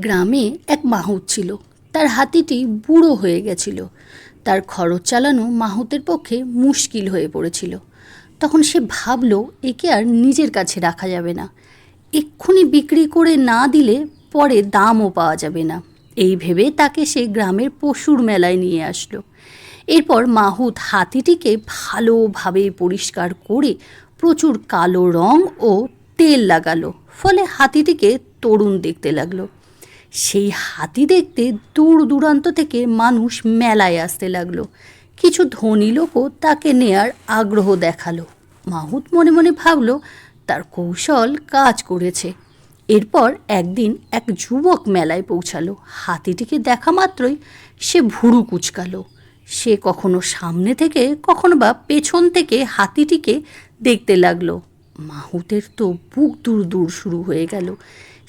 গ্রামে এক মাহুত ছিল। তার হাতিটি বুড়ো হয়ে গেছিল। তার খরচ চালানো মাহুতের পক্ষে মুশকিল হয়ে পড়েছিল। তখন সে ভাবল, একে আর নিজের কাছে রাখা যাবে না। এক্ষুনি বিক্রি করে না দিলে পরে দামও পাওয়া যাবে না। এই ভেবে তাকে সে গ্রামের পশুর মেলায় নিয়ে আসলো। এরপর মাহুত হাতিটিকে ভালোভাবে পরিষ্কার করে প্রচুর কালো রং ও তেল লাগালো। ফলে হাতিটিকে তরুণ দেখতে লাগল। সেই হাতি দেখতে দূর দূরান্ত থেকে মানুষ মেলায় আসতে লাগল। কিছু ধনী লোকও তাকে নেয়ার আগ্রহ দেখাল। মাহুত মনে মনে ভাবলো, তার কৌশল কাজ করেছে। এরপর একদিন এক যুবক মেলায় পৌঁছালো। হাতিটিকে দেখা মাত্রই সে ভুরু কুচকালো। সে কখনো সামনে থেকে, কখনো বা পেছন থেকে হাতিটিকে দেখতে লাগল। মাহুতের তো বুক দূর দূর শুরু হয়ে গেল।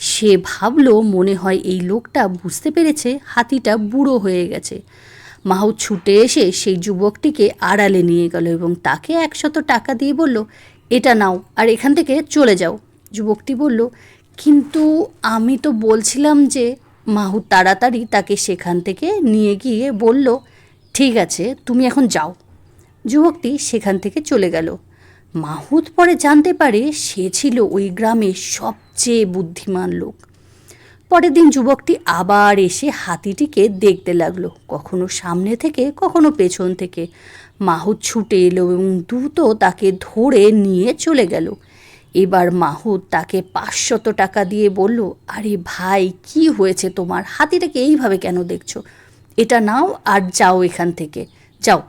সে ভাবলো মনে হয় এই লোকটা বুঝতে পেরেছে হাতিটা বুড়ো হয়ে গেছে। মাহুত ছুটে এসে সেই যুবকটিকে আড়ালে নিয়ে গেল এবং তাকে একশত টাকা দিয়ে বলল, এটা নাও আর এখান থেকে চলে যাও। যুবকটি বলল, কিন্তু আমি তো বলছিলাম যে, মাহুত তাড়াতাড়ি তাকে সেখান থেকে নিয়ে গিয়ে বলল, ঠিক আছে, তুমি এখন যাও। যুবকটি সেখান থেকে চলে গেল। মাহুত পরে জানতে পারে সে ছিল ওই গ্রামের সবচেয়ে বুদ্ধিমান লোক। পরের দিন যুবকটি আবার এসে হাতিটিকে দেখতে লাগল, কখনো সামনে থেকে, কখনো পেছন থেকে। মাহুত ছুটে এলো এবং দ্রুত তাকে ধরে নিয়ে চলে গেল। এবার মাহুত তাকে পাঁচশত টাকা দিয়ে বলল, আরে ভাই, কি হয়েছে তোমার? হাতিটাকে এইভাবে কেন দেখছ? এটা নাও আর যাও এখান থেকে। যাও।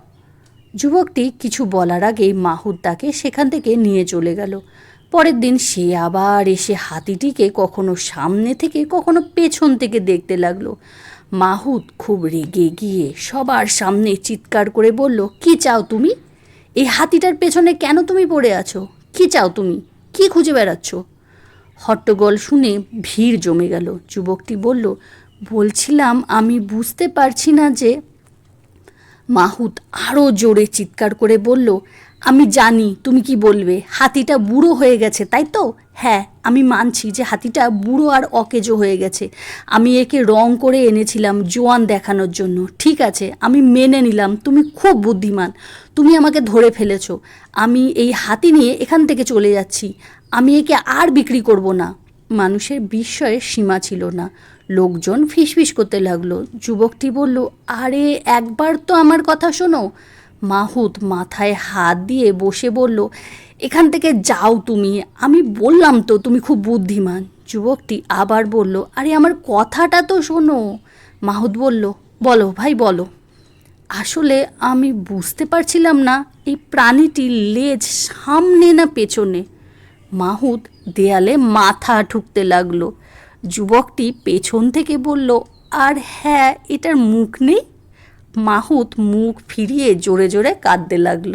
যুবকটি কিছু বলার আগেই মাহুত তাকে সেখান থেকে নিয়ে চলে গেল। পরের দিন সে আবার এসে হাতিটিকে কখনো সামনে থেকে, কখনো পেছন থেকে দেখতে লাগল। মাহুত খুব রেগে গিয়ে সবার সামনে চিৎকার করে বলল, কি চাও তুমি? এই হাতিটার পেছনে কেন তুমি পড়ে আছো? কি চাও তুমি? কি খুঁজে বেড়াচ্ছ? হট্টগোল শুনে ভিড় জমে গেল। যুবকটি বলল, বলছিলাম আমি বুঝতে পারছি না যে মাহুত আরও জোরে চিৎকার করে বলল আমি জানি তুমি কি বলবে। হাতিটা বুড়ো হয়ে গেছে, তাই তো? হ্যাঁ আমি মানছি যে হাতিটা বুড়ো আর অকেজো হয়ে গেছে। আমি একে রং করে এনেছিলাম জোয়ান দেখানোর জন্য। ঠিক আছে, আমি মেনে নিলাম, তুমি খুব বুদ্ধিমান। তুমি আমাকে ধরে ফেলেছো। আমি এই হাতি নিয়ে এখান থেকে চলে যাচ্ছি। আমি একে আর বিক্রি করব না। মানুষের বিস্ময়ের সীমা ছিল না। লোকজন ফিসফিস করতে লাগল। যুবকটি বলল, আরে, একবার তো আমার কথা শোনো। মাহুত মাথায় হাত দিয়ে বসে বলল, এখান থেকে যাও তুমি। আমি বললাম তো তুমি খুব বুদ্ধিমান। যুবকটি আবার বলল, আরে, আমার কথাটা তো শোনো। মাহুত বলল, বলো ভাই, বলো। আসলে আমি বুঝতে পারছিলাম না এই প্রাণীটির লেজ সামনে না পেছনে। মাহুত দেয়ালে মাথা ঠুকতে লাগল। যুবকটি পেছন থেকে বলল, আর হ্যাঁ এটার মুখ নেই? মাহুত মুখ ফিরিয়ে জোরে জোরে কাঁদতে লাগল।